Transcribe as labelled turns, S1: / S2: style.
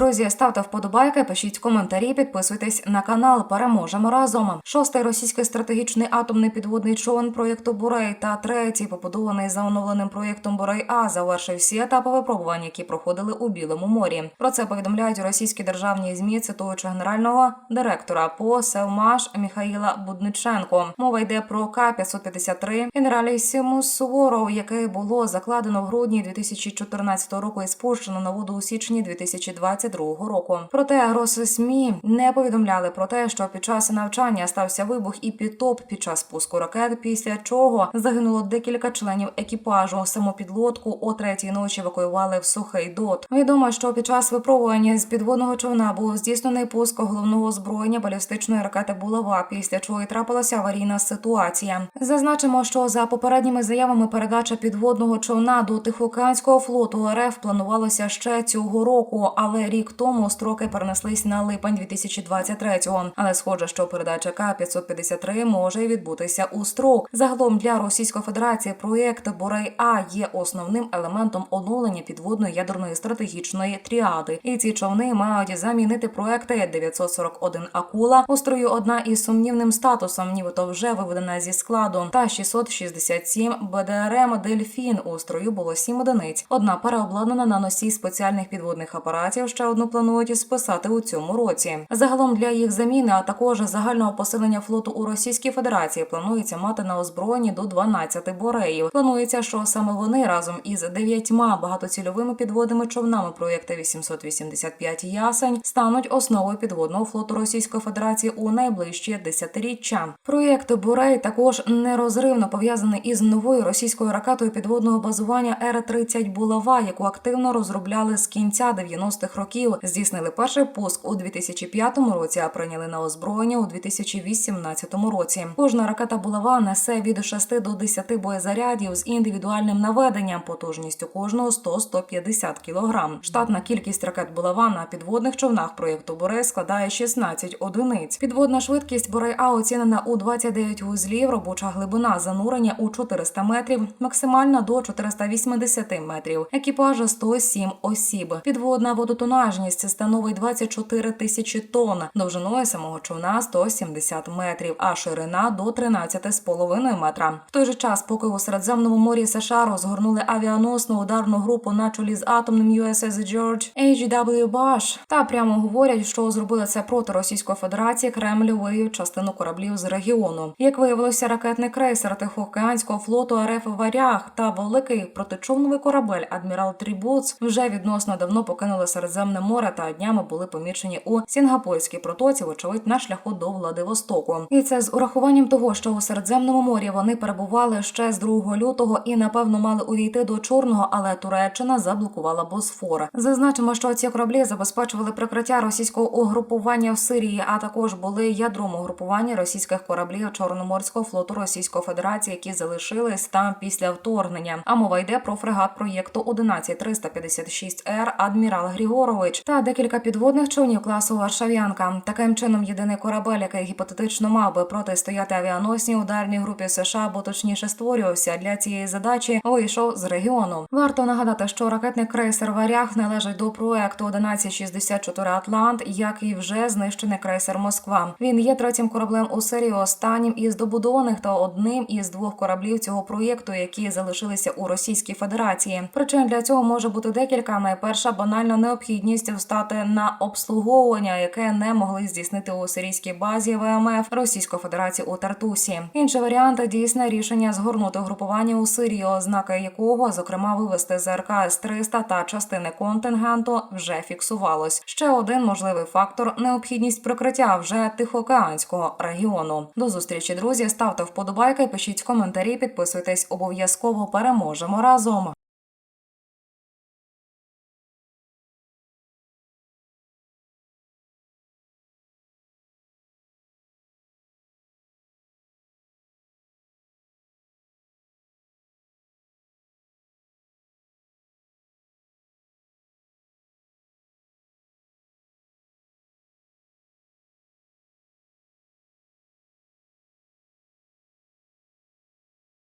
S1: Друзі, ставте вподобайки, пишіть коментарі, підписуйтесь на канал. Переможемо разом. Шостий російський стратегічний атомний підводний човен проєкту Бурей та третій, побудований за оновленим проєктом Бурей А, завершив всі етапи випробувань, які проходили у Білому морі. Про це повідомляють російські державні змі, цитуючи генерального директора по Севмаш Міхаїла Будниченко. Мова йде про К-553 генералісімус Суворов, яке було закладено в грудні 2014 року і спущено на воду у січні 2022 року. Проте Росесмі не повідомляли про те, що під час навчання стався вибух і підтоп під час пуску ракет, після чого загинуло декілька членів екіпажу. Саму підлодку о третій ночі евакуювали в сухий дот. Відомо, що під час випробування з підводного човна був здійснений пуск головного озброєння балістичної ракети Булава, після чого і трапилася аварійна ситуація. Зазначимо, що за попередніми заявами передача підводного човна до Тихоокеанського флоту РФ планувалося ще цього року, але рік тому строки перенеслись на липень 2023-го. Але схоже, що передача К-553 може відбутися у строк. Загалом для Російської Федерації проєкт Борей А є основним елементом оновлення підводної ядерної стратегічної тріади. І ці човни мають замінити проекти 941 Акула у строю одна із сумнівним статусом, нібито вже виведена зі складу, та 667 БДРМ Дельфін у строю було 7 одиниць. Одна переобладнана на носій спеціальних підводних апаратів. Ще одну планують списати у цьому році. Загалом для їх заміни, а також загального посилення флоту у Російській Федерації планується мати на озброєнні до 12 бореїв. Планується, що саме вони разом із дев'ятьма багатоцільовими підводними човнами проєкту 885 ясень стануть основою підводного флоту Російської Федерації у найближчі десятиріччя. Проєкт Бурей також нерозривно пов'язаний із новою російською ракетою підводного базування Р-30 Булава, яку активно розробляли з кінця 90-х років. Здійснили перший пуск у 2005 році, а прийняли на озброєння у 2018 році. Кожна ракета Булава несе від 6 до 10 боєзарядів з індивідуальним наведенням, потужністю кожного 100-150 кг. Штатна кількість ракет Булава на підводних човнах проєкту Бурей складає 16 одиниць. Підводна швидкість Бурей А оцінена у 29 вузлів, робоча глибина занурення у 400 метрів, максимальна до 480 метрів. Екіпажа 107 осіб. Підводна водотонажність становить 24 тисячі тонн, довжиною самого човна 170 метрів, а ширина до 13,5 метра. В той же час, поки у Середземному морі США розгорнули авіаносну ударну групу на чолі з атомним USS George H.W. Bush, та прямо говорять, що зробили це проти Російської Федерації. Кремль виявив частину кораблів з регіону. Як виявилося, ракетний крейсер Тихоокеанського флоту РФ Варяг та великий протичовновий корабель Адмірал Трібуц вже відносно давно покинули Середземне море та днями були помічені у Сінгапурській протоці, вочевидь, на шляху до Владивостоку. І це з урахуванням того, що у Середземному морі вони перебували ще з 2 лютого і напевно мали увійти до Чорного, але Туреччина заблокувала Босфор. Зазначимо, що ці кораблі забезпечували прикриття російського угрупування в Сирії, а також були ядром угрупування російських кораблів Чорноморського флоту Російської Федерації, які залишились там після вторгнення. А мова йде про фрегат проєкту 11356 р Адмірал Григорович та декілька підводних човнів класу Варшав'янка. Таким чином, єдиний корабель, який гіпотетично мав би протистояти авіаносній ударній групі США, або точніше створювався для цієї задачі, вийшов з регіону. Варто нагадати, що ракетний крейсер Варяг належить до проекту 1164 Атлант, як і вже знищений крейсер Москва. Він є третім кораблем у серії, останнім із добудованих та одним із двох кораблів цього проєкту, які залишилися у Російській Федерації. Причин для цього може бути декілька. Найперша банальна необхідність встати на обслуговування, яке не могли здійснити у сирійській базі ВМФ Російської Федерації у Тартусі. Інший варіант дійсне рішення згорнути угрупування у Сирії, ознаки якого, зокрема, вивести ЗРК С-300 та частини контингенту вже фіксувалось. Ще один можливий фактор необхідність прикриття вже Тихоокеанського регіону. До зустрічі, друзі. Ставте вподобайки, пишіть коментарі, підписуйтесь обов'язково. Переможемо разом.